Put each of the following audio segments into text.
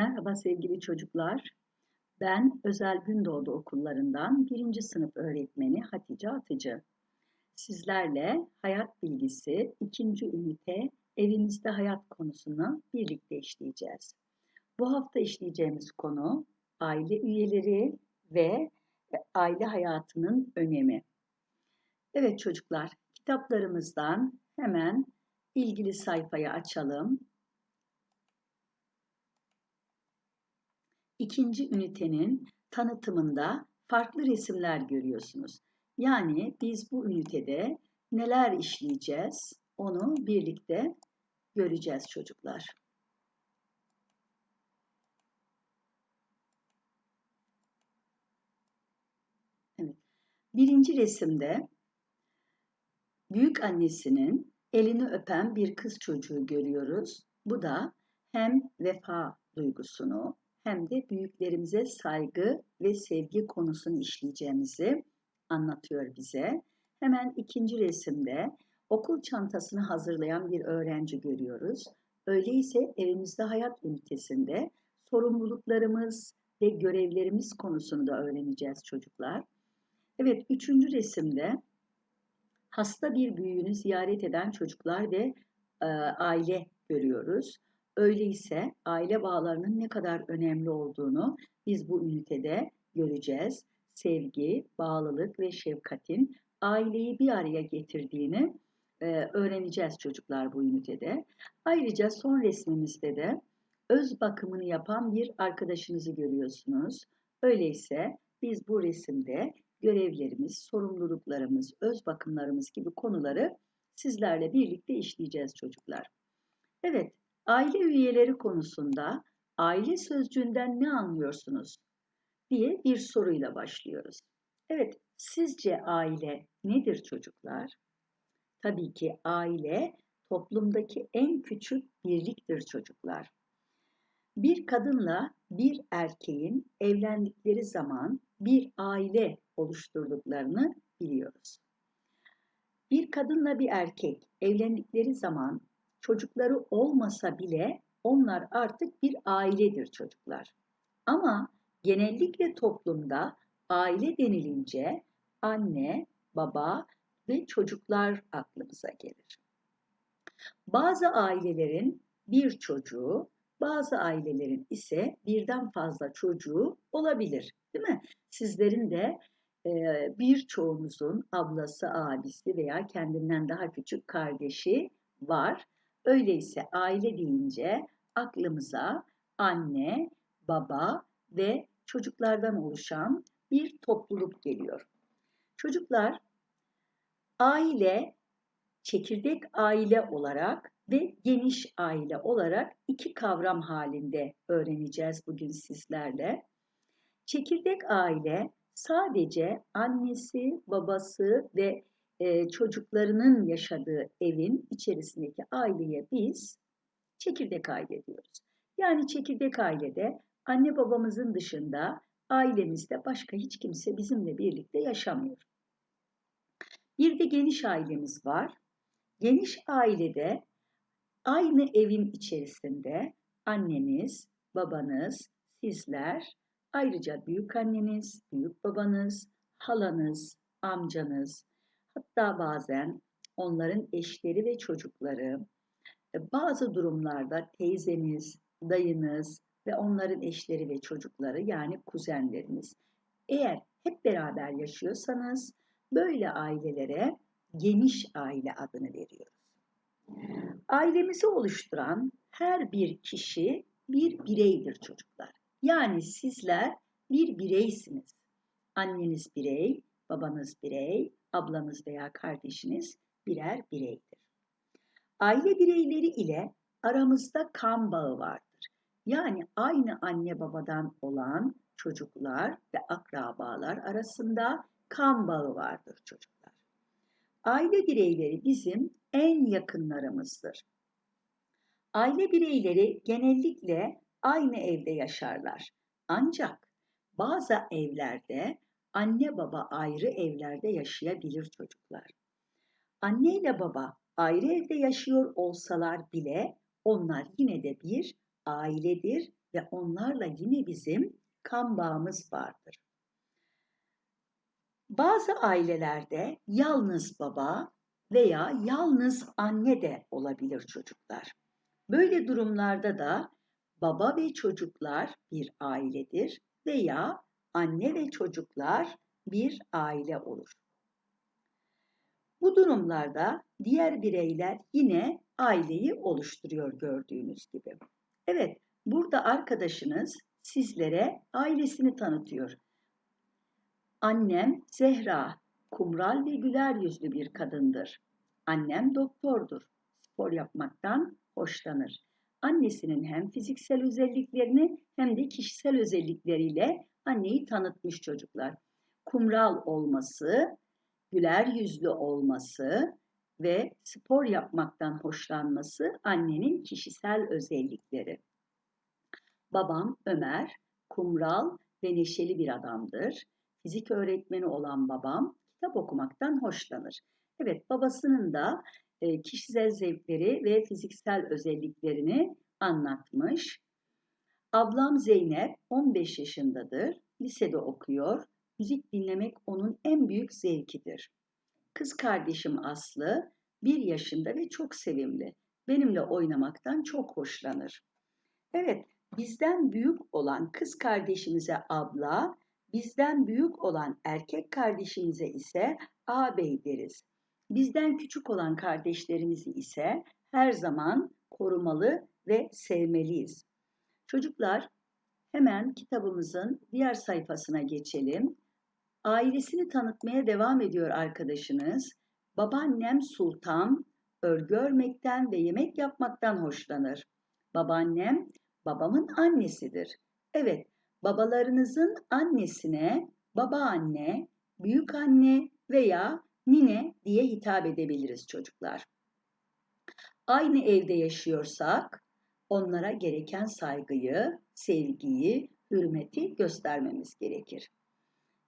Merhaba sevgili çocuklar. Ben Özel Gündoğdu okullarından 1. sınıf öğretmeni Hatice Atıcı. Sizlerle hayat bilgisi 2. ünite evimizde hayat konusunu birlikte işleyeceğiz. Bu hafta işleyeceğimiz konu aile üyeleri ve aile hayatının önemi. Evet çocuklar, kitaplarımızdan hemen ilgili sayfayı açalım. İkinci ünitenin tanıtımında farklı resimler görüyorsunuz. Yani biz bu ünitede neler işleyeceğiz onu birlikte göreceğiz çocuklar. Birinci resimde büyük annesinin elini öpen bir kız çocuğu görüyoruz. Bu da hem vefa duygusunu hem de büyüklerimize saygı ve sevgi konusunu işleyeceğimizi anlatıyor bize. Hemen ikinci resimde okul çantasını hazırlayan bir öğrenci görüyoruz. Öyleyse evimizde hayat ünitesinde sorumluluklarımız ve görevlerimiz konusunu da öğreneceğiz çocuklar. Evet, üçüncü resimde hasta bir büyüğünü ziyaret eden çocuklar ve e, aile görüyoruz. Öyleyse aile bağlarının ne kadar önemli olduğunu biz bu ünitede göreceğiz. Sevgi, bağlılık ve şefkatin aileyi bir araya getirdiğini e, öğreneceğiz çocuklar bu ünitede. Ayrıca son resmimizde de öz bakımını yapan bir arkadaşınızı görüyorsunuz. Öyleyse biz bu resimde görevlerimiz, sorumluluklarımız, öz bakımlarımız gibi konuları sizlerle birlikte işleyeceğiz çocuklar. Evet, Aile üyeleri konusunda aile sözcüğünden ne anlıyorsunuz diye bir soruyla başlıyoruz. Evet, sizce aile nedir çocuklar? Tabii ki aile toplumdaki en küçük birliktir çocuklar. Bir kadınla bir erkeğin evlendikleri zaman bir aile oluşturduklarını biliyoruz. Bir kadınla bir erkek evlendikleri zaman çocukları olmasa bile onlar artık bir ailedir çocuklar. Ama genellikle toplumda aile denilince anne, baba ve çocuklar aklımıza gelir. Bazı ailelerin bir çocuğu, bazı ailelerin ise birden fazla çocuğu olabilir. Değil mi? Sizlerin de e, birçoğunuzun ablası, abisi veya kendinden daha küçük kardeşi var. Öyleyse aile deyince aklımıza anne, baba ve çocuklardan oluşan bir topluluk geliyor. Çocuklar aile, çekirdek aile olarak ve geniş aile olarak iki kavram halinde öğreneceğiz bugün sizlerle. Çekirdek aile sadece annesi, babası ve çocuklarının yaşadığı evin içerisindeki aileye biz çekirdek aile diyoruz. Yani çekirdek ailede anne babamızın dışında ailemizde başka hiç kimse bizimle birlikte yaşamıyor. Bir de geniş ailemiz var. Geniş ailede aynı evin içerisinde anneniz, babanız, sizler, ayrıca büyük anneniz, büyük babanız, halanız, amcanız, Hatta bazen onların eşleri ve çocukları, e, bazı durumlarda teyzeniz, dayınız ve onların eşleri ve çocukları yani kuzenleriniz. Eğer hep beraber yaşıyorsanız böyle ailelere geniş aile adını veriyoruz. Ailemizi oluşturan her bir kişi bir bireydir çocuklar. Yani sizler bir bireysiniz. Anneniz birey, babanız birey, ablanız veya kardeşiniz birer bireydir. Aile bireyleri ile aramızda kan bağı vardır. Yani aynı anne babadan olan çocuklar ve akrabalar arasında kan bağı vardır çocuklar. Aile bireyleri bizim en yakınlarımızdır. Aile bireyleri genellikle aynı evde yaşarlar. Ancak bazı evlerde anne baba ayrı evlerde yaşayabilir çocuklar. Anne ile baba ayrı evde yaşıyor olsalar bile onlar yine de bir ailedir ve onlarla yine bizim kan bağımız vardır. Bazı ailelerde yalnız baba veya yalnız anne de olabilir çocuklar. Böyle durumlarda da baba ve çocuklar bir ailedir veya anne ve çocuklar bir aile olur. Bu durumlarda diğer bireyler yine aileyi oluşturuyor gördüğünüz gibi. Evet, burada arkadaşınız sizlere ailesini tanıtıyor. Annem Zehra, kumral ve güler yüzlü bir kadındır. Annem doktordur. Spor yapmaktan hoşlanır. Annesinin hem fiziksel özelliklerini hem de kişisel özellikleriyle anneyi tanıtmış çocuklar. Kumral olması, güler yüzlü olması ve spor yapmaktan hoşlanması annenin kişisel özellikleri. Babam Ömer, kumral ve neşeli bir adamdır. Fizik öğretmeni olan babam kitap okumaktan hoşlanır. Evet, babasının da e, kişisel zevkleri ve fiziksel özelliklerini anlatmış. Ablam Zeynep 15 yaşındadır. Lisede okuyor. Müzik dinlemek onun en büyük zevkidir. Kız kardeşim Aslı 1 yaşında ve çok sevimli. Benimle oynamaktan çok hoşlanır. Evet, bizden büyük olan kız kardeşimize abla, bizden büyük olan erkek kardeşimize ise ağabey deriz. Bizden küçük olan kardeşlerimizi ise her zaman korumalı ve sevmeliyiz. Çocuklar hemen kitabımızın diğer sayfasına geçelim. Ailesini tanıtmaya devam ediyor arkadaşınız. Babaannem Sultan örgü örmekten ve yemek yapmaktan hoşlanır. Babaannem babamın annesidir. Evet, babalarınızın annesine babaanne, büyük anne veya nine diye hitap edebiliriz çocuklar. Aynı evde yaşıyorsak onlara gereken saygıyı, sevgiyi, hürmeti göstermemiz gerekir.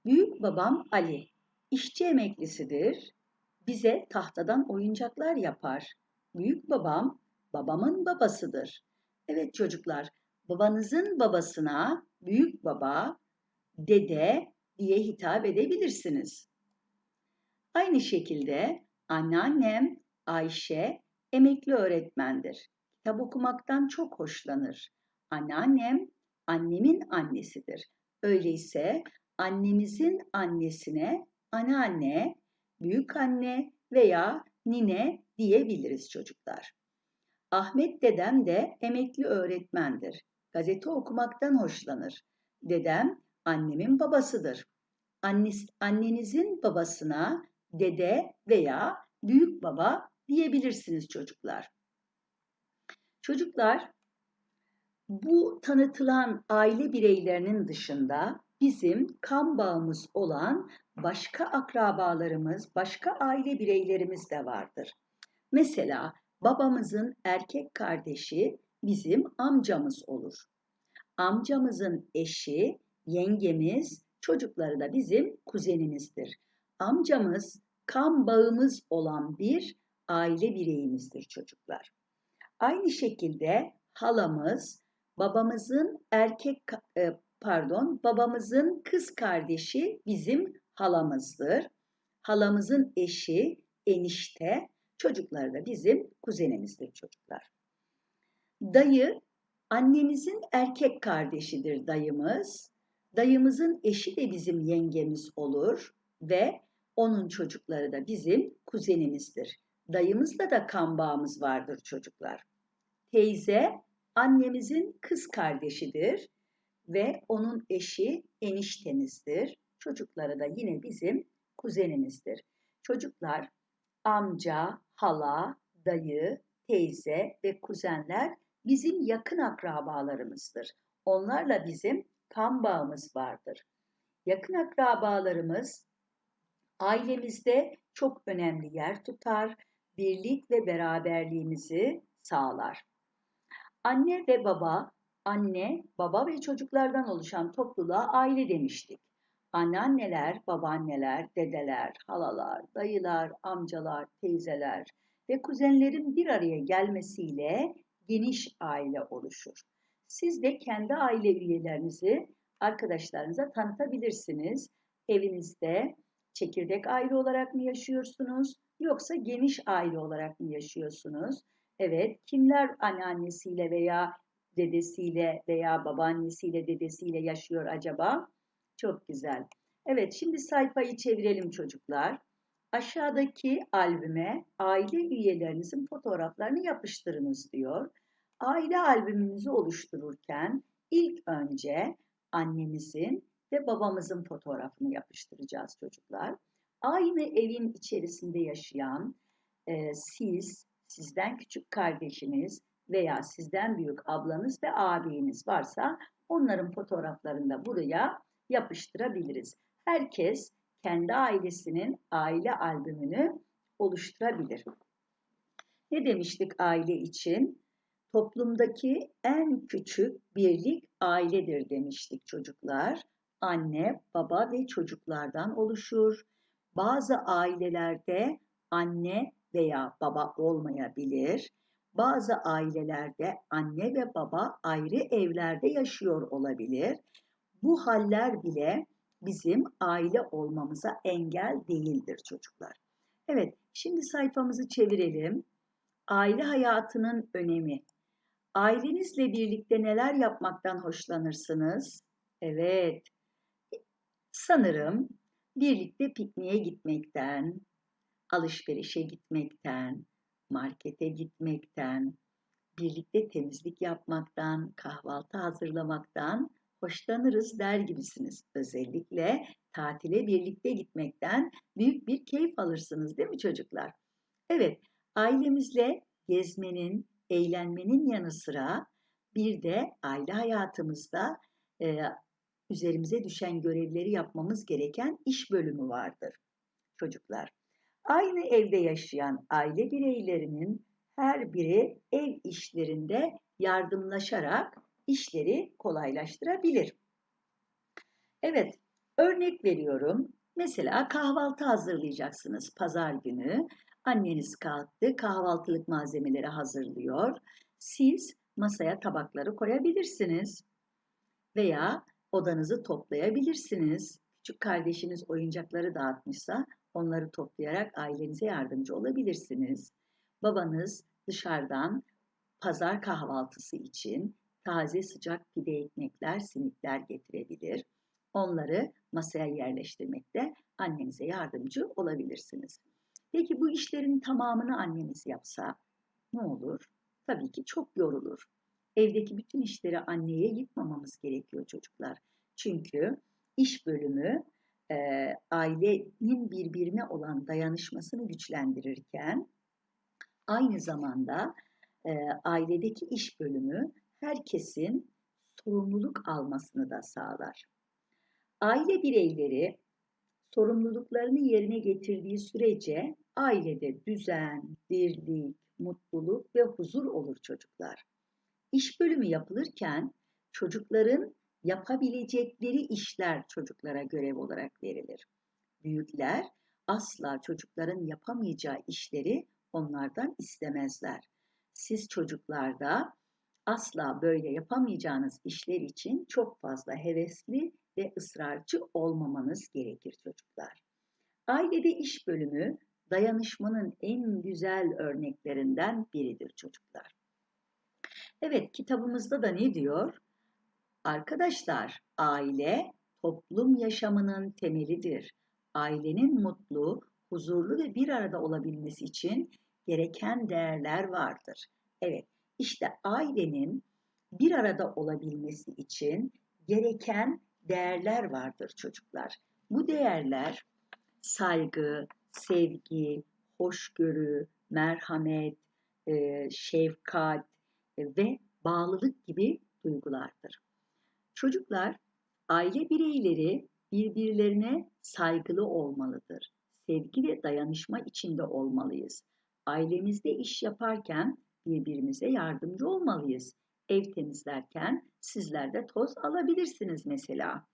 Büyük babam Ali, işçi emeklisidir. Bize tahtadan oyuncaklar yapar. Büyük babam babamın babasıdır. Evet çocuklar, babanızın babasına büyük baba, dede diye hitap edebilirsiniz. Aynı şekilde anneannem Ayşe emekli öğretmendir. Kitap okumaktan çok hoşlanır. Anneannem annemin annesidir. Öyleyse annemizin annesine anneanne, büyük anne veya nine diyebiliriz çocuklar. Ahmet dedem de emekli öğretmendir. Gazete okumaktan hoşlanır. Dedem annemin babasıdır. Annes, annenizin babasına dede veya büyük baba diyebilirsiniz çocuklar. Çocuklar bu tanıtılan aile bireylerinin dışında bizim kan bağımız olan başka akrabalarımız, başka aile bireylerimiz de vardır. Mesela babamızın erkek kardeşi bizim amcamız olur. Amcamızın eşi, yengemiz, çocukları da bizim kuzenimizdir. Amcamız kan bağımız olan bir aile bireyimizdir çocuklar. Aynı şekilde halamız, babamızın erkek e, pardon, babamızın kız kardeşi bizim halamızdır. Halamızın eşi, enişte, çocukları da bizim kuzenimizdir çocuklar. Dayı, annemizin erkek kardeşidir dayımız. Dayımızın eşi de bizim yengemiz olur ve onun çocukları da bizim kuzenimizdir. Dayımızla da kan bağımız vardır çocuklar. Teyze annemizin kız kardeşidir ve onun eşi eniştemizdir. Çocukları da yine bizim kuzenimizdir. Çocuklar amca, hala, dayı, teyze ve kuzenler bizim yakın akrabalarımızdır. Onlarla bizim kan bağımız vardır. Yakın akrabalarımız ailemizde çok önemli yer tutar, birlik ve beraberliğimizi sağlar. Anne ve baba, anne, baba ve çocuklardan oluşan topluluğa aile demiştik. Anneanneler, babaanneler, dedeler, halalar, dayılar, amcalar, teyzeler ve kuzenlerin bir araya gelmesiyle geniş aile oluşur. Siz de kendi aile üyelerinizi arkadaşlarınıza tanıtabilirsiniz. Evinizde çekirdek aile olarak mı yaşıyorsunuz yoksa geniş aile olarak mı yaşıyorsunuz? Evet, kimler anneannesiyle veya dedesiyle veya babaannesiyle dedesiyle yaşıyor acaba? Çok güzel. Evet, şimdi sayfayı çevirelim çocuklar. Aşağıdaki albüme aile üyelerinizin fotoğraflarını yapıştırınız diyor. Aile albümümüzü oluştururken ilk önce annemizin ve babamızın fotoğrafını yapıştıracağız çocuklar. Aynı evin içerisinde yaşayan e, siz, sizden küçük kardeşiniz veya sizden büyük ablanız ve ağabeyiniz varsa onların fotoğraflarını da buraya yapıştırabiliriz. Herkes kendi ailesinin aile albümünü oluşturabilir. Ne demiştik aile için? Toplumdaki en küçük birlik ailedir demiştik çocuklar. Anne, baba ve çocuklardan oluşur. Bazı ailelerde anne veya baba olmayabilir. Bazı ailelerde anne ve baba ayrı evlerde yaşıyor olabilir. Bu haller bile bizim aile olmamıza engel değildir çocuklar. Evet, şimdi sayfamızı çevirelim. Aile hayatının önemi. Ailenizle birlikte neler yapmaktan hoşlanırsınız? Evet, sanırım birlikte pikniğe gitmekten, alışverişe gitmekten, markete gitmekten, birlikte temizlik yapmaktan, kahvaltı hazırlamaktan hoşlanırız der gibisiniz. Özellikle tatile birlikte gitmekten büyük bir keyif alırsınız değil mi çocuklar? Evet, ailemizle gezmenin, eğlenmenin yanı sıra bir de aile hayatımızda e, üzerimize düşen görevleri yapmamız gereken iş bölümü vardır çocuklar. Aynı evde yaşayan aile bireylerinin her biri ev işlerinde yardımlaşarak işleri kolaylaştırabilir. Evet, örnek veriyorum. Mesela kahvaltı hazırlayacaksınız pazar günü. Anneniz kalktı, kahvaltılık malzemeleri hazırlıyor. Siz masaya tabakları koyabilirsiniz. Veya odanızı toplayabilirsiniz. Küçük kardeşiniz oyuncakları dağıtmışsa onları toplayarak ailenize yardımcı olabilirsiniz. Babanız dışarıdan pazar kahvaltısı için taze sıcak pide ekmekler, simitler getirebilir. Onları masaya yerleştirmekte annenize yardımcı olabilirsiniz. Peki bu işlerin tamamını anneniz yapsa ne olur? Tabii ki çok yorulur. Evdeki bütün işleri anneye yıkmamamız gerekiyor çocuklar. Çünkü iş bölümü e, ailenin birbirine olan dayanışmasını güçlendirirken aynı zamanda e, ailedeki iş bölümü herkesin sorumluluk almasını da sağlar. Aile bireyleri sorumluluklarını yerine getirdiği sürece ailede düzen, birlik, mutluluk ve huzur olur çocuklar. İş bölümü yapılırken çocukların yapabilecekleri işler çocuklara görev olarak verilir. Büyükler asla çocukların yapamayacağı işleri onlardan istemezler. Siz çocuklarda asla böyle yapamayacağınız işler için çok fazla hevesli ve ısrarcı olmamanız gerekir çocuklar. Ailede iş bölümü dayanışmanın en güzel örneklerinden biridir çocuklar. Evet kitabımızda da ne diyor? Arkadaşlar aile toplum yaşamının temelidir. Ailenin mutlu, huzurlu ve bir arada olabilmesi için gereken değerler vardır. Evet işte ailenin bir arada olabilmesi için gereken değerler vardır çocuklar. Bu değerler saygı, sevgi, hoşgörü, merhamet, şefkat ve bağlılık gibi duygulardır. Çocuklar, aile bireyleri birbirlerine saygılı olmalıdır. Sevgi ve dayanışma içinde olmalıyız. Ailemizde iş yaparken birbirimize yardımcı olmalıyız. Ev temizlerken sizler de toz alabilirsiniz mesela.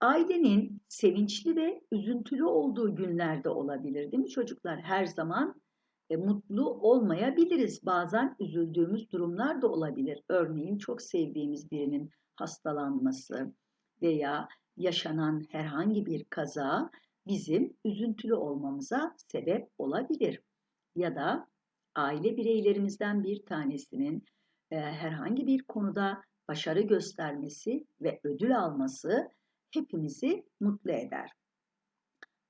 Ailenin sevinçli ve üzüntülü olduğu günlerde olabilir değil mi çocuklar? Her zaman e, mutlu olmayabiliriz. Bazen üzüldüğümüz durumlar da olabilir. Örneğin çok sevdiğimiz birinin hastalanması veya yaşanan herhangi bir kaza bizim üzüntülü olmamıza sebep olabilir. Ya da aile bireylerimizden bir tanesinin e, herhangi bir konuda başarı göstermesi ve ödül alması hepimizi mutlu eder.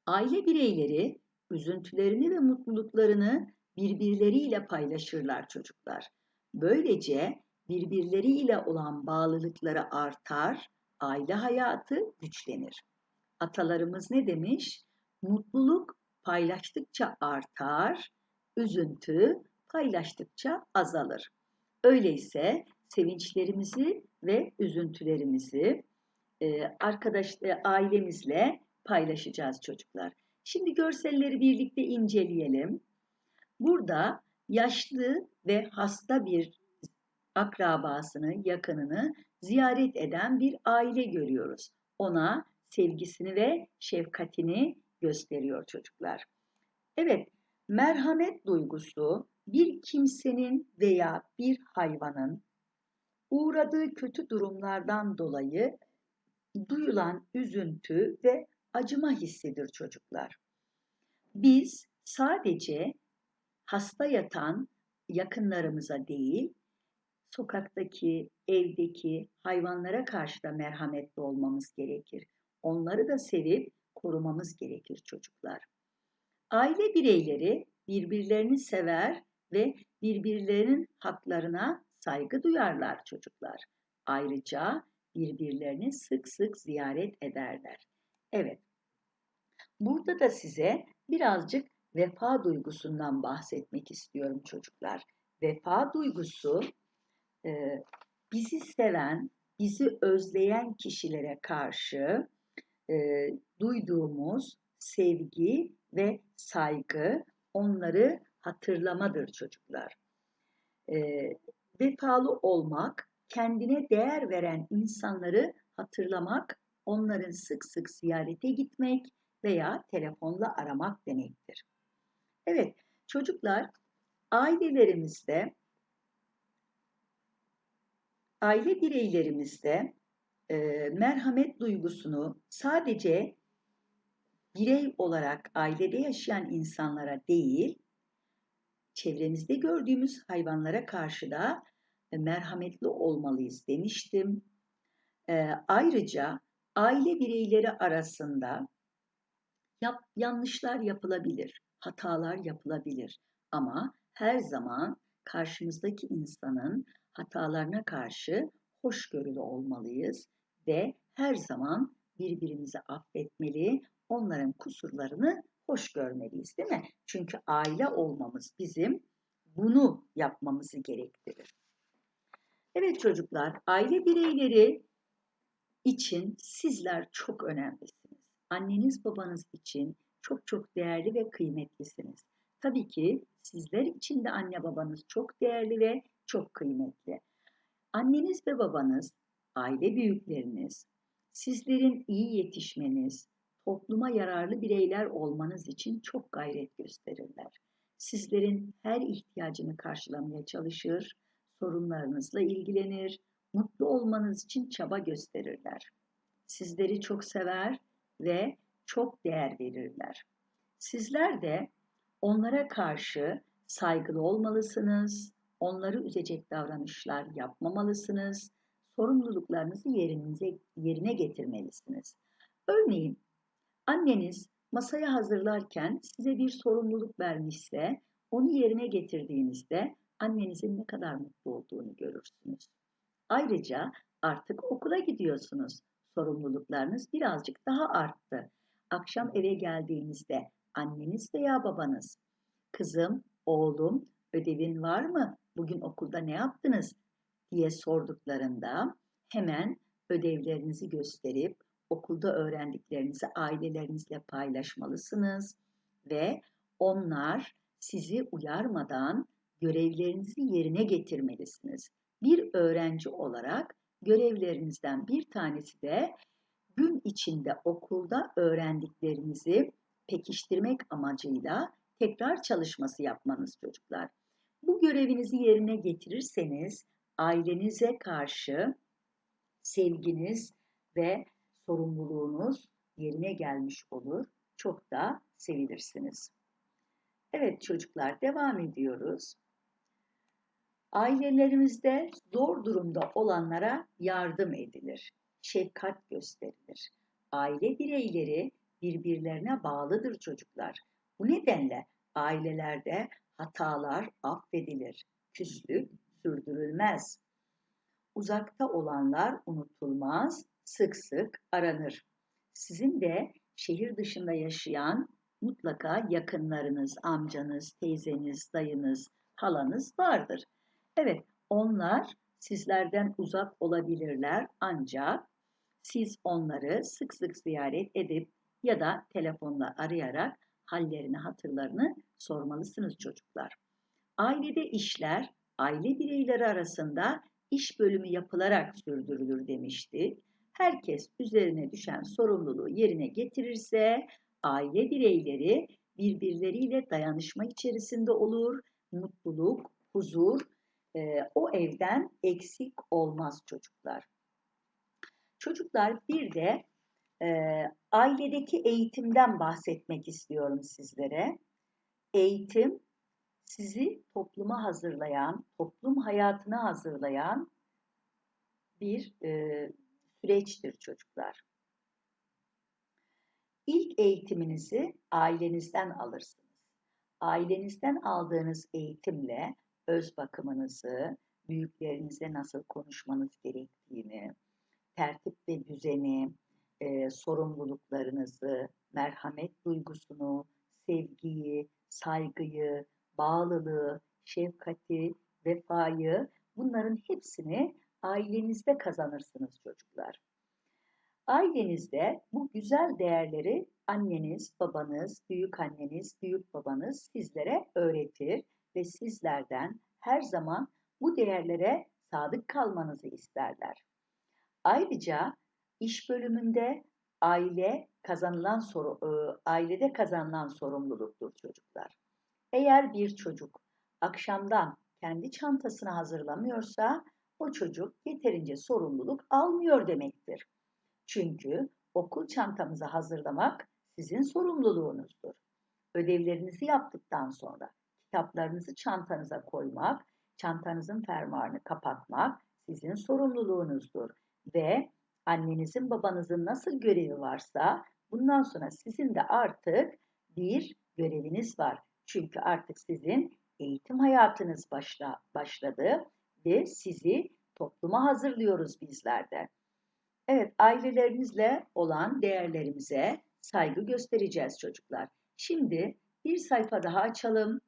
Aile bireyleri üzüntülerini ve mutluluklarını birbirleriyle paylaşırlar çocuklar. Böylece birbirleriyle olan bağlılıkları artar, aile hayatı güçlenir. Atalarımız ne demiş? Mutluluk paylaştıkça artar, üzüntü paylaştıkça azalır. Öyleyse sevinçlerimizi ve üzüntülerimizi e, arkadaş e, ailemizle paylaşacağız çocuklar. Şimdi görselleri birlikte inceleyelim. Burada yaşlı ve hasta bir akrabasını, yakınını ziyaret eden bir aile görüyoruz. Ona sevgisini ve şefkatini gösteriyor çocuklar. Evet, merhamet duygusu bir kimsenin veya bir hayvanın uğradığı kötü durumlardan dolayı duyulan üzüntü ve acıma hissidir çocuklar. Biz sadece hasta yatan yakınlarımıza değil, sokaktaki, evdeki hayvanlara karşı da merhametli olmamız gerekir. Onları da sevip korumamız gerekir çocuklar. Aile bireyleri birbirlerini sever ve birbirlerinin haklarına saygı duyarlar çocuklar. Ayrıca birbirlerini sık sık ziyaret ederler. Evet. Burada da size birazcık vefa duygusundan bahsetmek istiyorum çocuklar. Vefa duygusu bizi seven, bizi özleyen kişilere karşı e, duyduğumuz sevgi ve saygı, onları hatırlamadır çocuklar. E, vefalı olmak, kendine değer veren insanları hatırlamak, onların sık sık ziyarete gitmek veya telefonla aramak demektir. Evet, çocuklar ailelerimizde aile bireylerimizde e, merhamet duygusunu sadece birey olarak ailede yaşayan insanlara değil, çevremizde gördüğümüz hayvanlara karşı da e, merhametli olmalıyız demiştim. E, ayrıca aile bireyleri arasında yap, yanlışlar yapılabilir, hatalar yapılabilir ama her zaman karşımızdaki insanın hatalarına karşı hoşgörülü olmalıyız ve her zaman birbirimizi affetmeli, onların kusurlarını hoş görmeliyiz değil mi? Çünkü aile olmamız bizim bunu yapmamızı gerektirir. Evet çocuklar, aile bireyleri için sizler çok önemlisiniz. Anneniz babanız için çok çok değerli ve kıymetlisiniz. Tabii ki sizler için de anne babanız çok değerli ve çok kıymetli. Anneniz ve babanız, aile büyükleriniz, sizlerin iyi yetişmeniz, topluma yararlı bireyler olmanız için çok gayret gösterirler. Sizlerin her ihtiyacını karşılamaya çalışır, sorunlarınızla ilgilenir, mutlu olmanız için çaba gösterirler. Sizleri çok sever ve çok değer verirler. Sizler de onlara karşı saygılı olmalısınız, onları üzecek davranışlar yapmamalısınız, sorumluluklarınızı yerinize, yerine getirmelisiniz. Örneğin anneniz masaya hazırlarken size bir sorumluluk vermişse onu yerine getirdiğinizde annenizin ne kadar mutlu olduğunu görürsünüz. Ayrıca artık okula gidiyorsunuz. Sorumluluklarınız birazcık daha arttı. Akşam eve geldiğinizde anneniz veya babanız, kızım, oğlum ödevin var mı? Bugün okulda ne yaptınız? diye sorduklarında hemen ödevlerinizi gösterip okulda öğrendiklerinizi ailelerinizle paylaşmalısınız ve onlar sizi uyarmadan görevlerinizi yerine getirmelisiniz. Bir öğrenci olarak görevlerinizden bir tanesi de gün içinde okulda öğrendiklerinizi pekiştirmek amacıyla tekrar çalışması yapmanız çocuklar. Bu görevinizi yerine getirirseniz ailenize karşı sevginiz ve sorumluluğunuz yerine gelmiş olur. Çok da sevilirsiniz. Evet çocuklar devam ediyoruz. Ailelerimizde zor durumda olanlara yardım edilir. Şefkat gösterilir. Aile bireyleri birbirlerine bağlıdır çocuklar. Bu nedenle ailelerde hatalar affedilir. Küslük sürdürülmez. Uzakta olanlar unutulmaz, sık sık aranır. Sizin de şehir dışında yaşayan mutlaka yakınlarınız, amcanız, teyzeniz, dayınız, halanız vardır. Evet, onlar sizlerden uzak olabilirler ancak siz onları sık sık ziyaret edip ya da telefonla arayarak hallerini, hatırlarını sormalısınız çocuklar. Ailede işler aile bireyleri arasında iş bölümü yapılarak sürdürülür demiştik. Herkes üzerine düşen sorumluluğu yerine getirirse aile bireyleri birbirleriyle dayanışma içerisinde olur, mutluluk, huzur e, o evden eksik olmaz çocuklar. Çocuklar bir de e, ailedeki eğitimden bahsetmek istiyorum sizlere. Eğitim sizi topluma hazırlayan, toplum hayatına hazırlayan bir e, süreçtir çocuklar. İlk eğitiminizi ailenizden alırsınız. Ailenizden aldığınız eğitimle öz bakımınızı, büyüklerinize nasıl konuşmanız gerektiğini, tertip ve düzeni, e, sorumluluklarınızı, merhamet duygusunu, sevgiyi, saygıyı, bağlılığı, şefkati, vefayı bunların hepsini ailenizde kazanırsınız çocuklar. Ailenizde bu güzel değerleri anneniz, babanız, büyük anneniz, büyük babanız sizlere öğretir ve sizlerden her zaman bu değerlere sadık kalmanızı isterler. Ayrıca iş bölümünde aile kazanılan soru, e, ailede kazanılan sorumluluktur çocuklar. Eğer bir çocuk akşamdan kendi çantasını hazırlamıyorsa o çocuk yeterince sorumluluk almıyor demektir. Çünkü okul çantamızı hazırlamak sizin sorumluluğunuzdur. Ödevlerinizi yaptıktan sonra kitaplarınızı çantanıza koymak, çantanızın fermuarını kapatmak sizin sorumluluğunuzdur. Ve annenizin babanızın nasıl görevi varsa bundan sonra sizin de artık bir göreviniz var. Çünkü artık sizin eğitim hayatınız başla, başladı ve sizi topluma hazırlıyoruz bizler de. Evet, ailelerimizle olan değerlerimize saygı göstereceğiz çocuklar. Şimdi bir sayfa daha açalım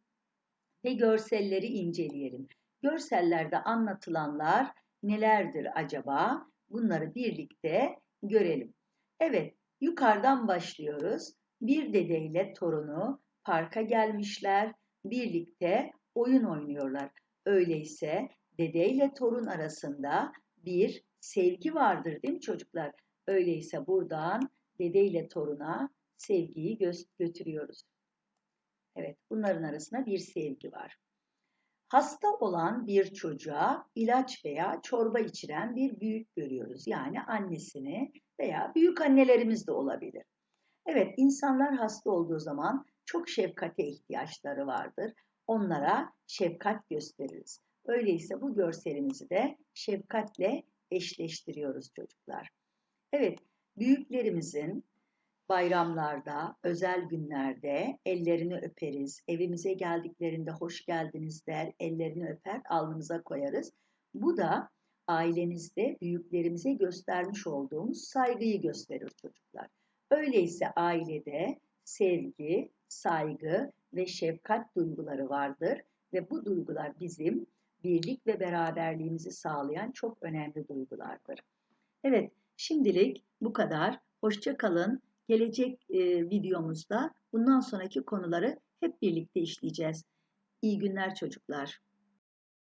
ve görselleri inceleyelim. Görsellerde anlatılanlar nelerdir acaba? Bunları birlikte görelim. Evet, yukarıdan başlıyoruz. Bir dedeyle torunu parka gelmişler. Birlikte oyun oynuyorlar. Öyleyse dedeyle torun arasında bir sevgi vardır değil mi çocuklar? Öyleyse buradan dedeyle toruna sevgiyi gö götürüyoruz. Evet, bunların arasında bir sevgi var. Hasta olan bir çocuğa ilaç veya çorba içiren bir büyük görüyoruz. Yani annesini veya büyük annelerimiz de olabilir. Evet, insanlar hasta olduğu zaman çok şefkate ihtiyaçları vardır. Onlara şefkat gösteririz. Öyleyse bu görselimizi de şefkatle eşleştiriyoruz çocuklar. Evet, büyüklerimizin bayramlarda, özel günlerde ellerini öperiz. Evimize geldiklerinde hoş geldiniz der, ellerini öper, alnımıza koyarız. Bu da ailemizde büyüklerimize göstermiş olduğumuz saygıyı gösterir çocuklar. Öyleyse ailede sevgi, saygı ve şefkat duyguları vardır ve bu duygular bizim birlik ve beraberliğimizi sağlayan çok önemli duygulardır. Evet, şimdilik bu kadar. Hoşça kalın. Gelecek e, videomuzda bundan sonraki konuları hep birlikte işleyeceğiz. İyi günler çocuklar.